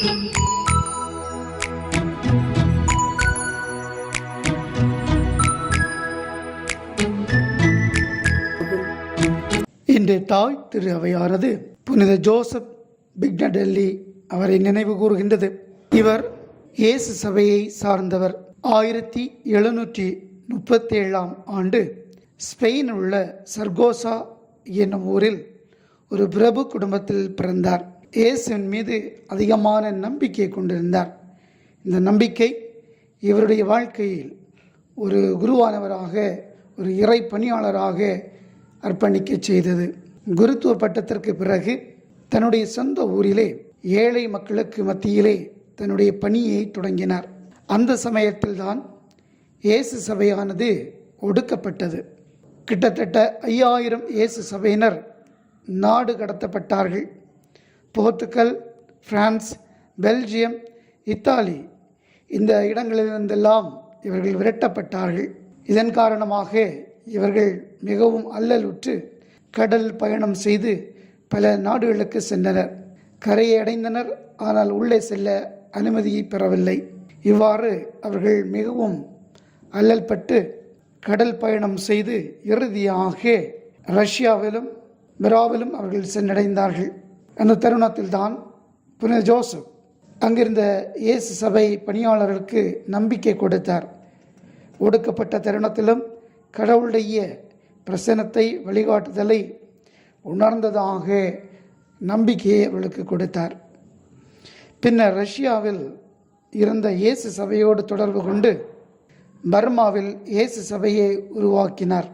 இன்று தாய் திரு அவையானது புனித ஜோசப் பிக்னடெல்லி அவரை நினைவு கூறுகின்றது. இவர் இயேசு சபையை சார்ந்தவர். ஆயிரத்தி எழுநூற்றி முப்பத்தேழாம் ஆண்டு ஸ்பெயினில் உள்ள சர்கோசா என்னும் ஊரில் ஒரு பிரபு குடும்பத்தில் பிறந்தார். இயேசுவின் மீது அதிகமான நம்பிக்கை கொண்டிருந்தார். இந்த நம்பிக்கை இவருடைய வாழ்க்கையில் ஒரு குருவானவராக ஒரு இறை பணியாளராக அர்ப்பணிக்க செய்தது. குருத்துவ பட்டத்திற்கு பிறகு தன்னுடைய சொந்த ஊரிலே ஏழை மக்களுக்கு மத்தியிலே தன்னுடைய பணியை தொடங்கினார். அந்த சமயத்தில்தான் இயேசு சபையானது ஒடுக்கப்பட்டது. கிட்டத்தட்ட ஐயாயிரம் இயேசு சபையினர் நாடு கடத்தப்பட்டார்கள். Portugal France Belgium Italy. இந்த இடங்களிலிருந்தெல்லாம் இவர்கள் விரட்டப்பட்டார்கள். இதன் காரணமாக இவர்கள் மிகவும் அல்லலுற்று கடல் பயணம் செய்து பல நாடுகளுக்கு சென்றனர். கரையை அடைந்தனர் ஆனால் உள்ளே செல்ல அனுமதியை பெறவில்லை. இவ்வாறு அவர்கள் மிகவும் அல்லல்பட்டு கடல் பயணம் செய்து இறுதியாக ரஷ்யாவிலும் மிராவிலும் அவர்கள் சென்றடைந்தார்கள். அந்த தருணத்தில் தான் புனித ஜோசப் அங்கிருந்த இயேசு சபை பணியாளர்களுக்கு நம்பிக்கை கொடுத்தார். ஒடுக்கப்பட்ட தருணத்திலும் கடவுளுடைய பிரசனத்தை வழிகாட்டுதலை உணர்ந்ததாக நம்பிக்கையை அவளுக்கு கொடுத்தார். பின்னர் ரஷ்யாவில் இருந்த இயேசு சபையோடு தொடர்பு கொண்டு பர்மாவில் இயேசு சபையை உருவாக்கினார்.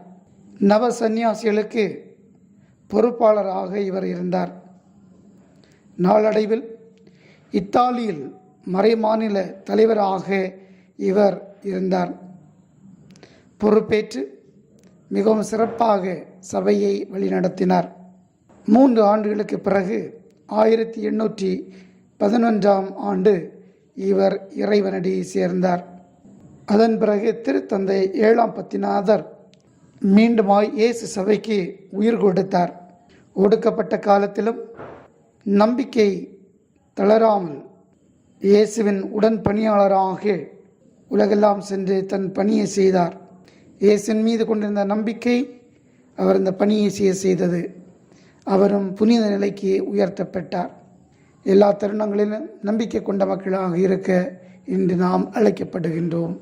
நவ சந்நியாசிகளுக்கு பொறுப்பாளராக இவர் இருந்தார். நாளடைவில் இத்தாலியில் மறைமாநில தலைவராக இவர் இருந்தார். பொறுப்பேற்று மிகவும் சிறப்பாக சபையை வழிநடத்தினார். மூன்று ஆண்டுகளுக்கு பிறகு ஆயிரத்தி எண்ணூற்றி பதினொன்றாம் ஆண்டு இவர் இறைவனடி சேர்ந்தார். அதன் பிறகு திருத்தந்தை ஏழாம் பத்திநாதர் மீண்டுமாய் இயேசு சபைக்கு உயிர் கொடுத்தார். ஒடுக்கப்பட்ட காலத்திலும் நம்பிக்கை தளராமல் இயேசுவின் உடன் பணியாளராக உலகெல்லாம் சென்று தன் பணியை செய்தார். இயேசுவின் மீது கொண்டிருந்த நம்பிக்கை அவர் இந்த பணியை செய்ய செய்தது. அவரும் புனித நிலைக்கு உயர்த்தப்பட்டார். எல்லா தருணங்களிலும் நம்பிக்கை கொண்ட மக்களாக இருக்க இன்று நாம் அழைக்கப்படுகின்றோம்.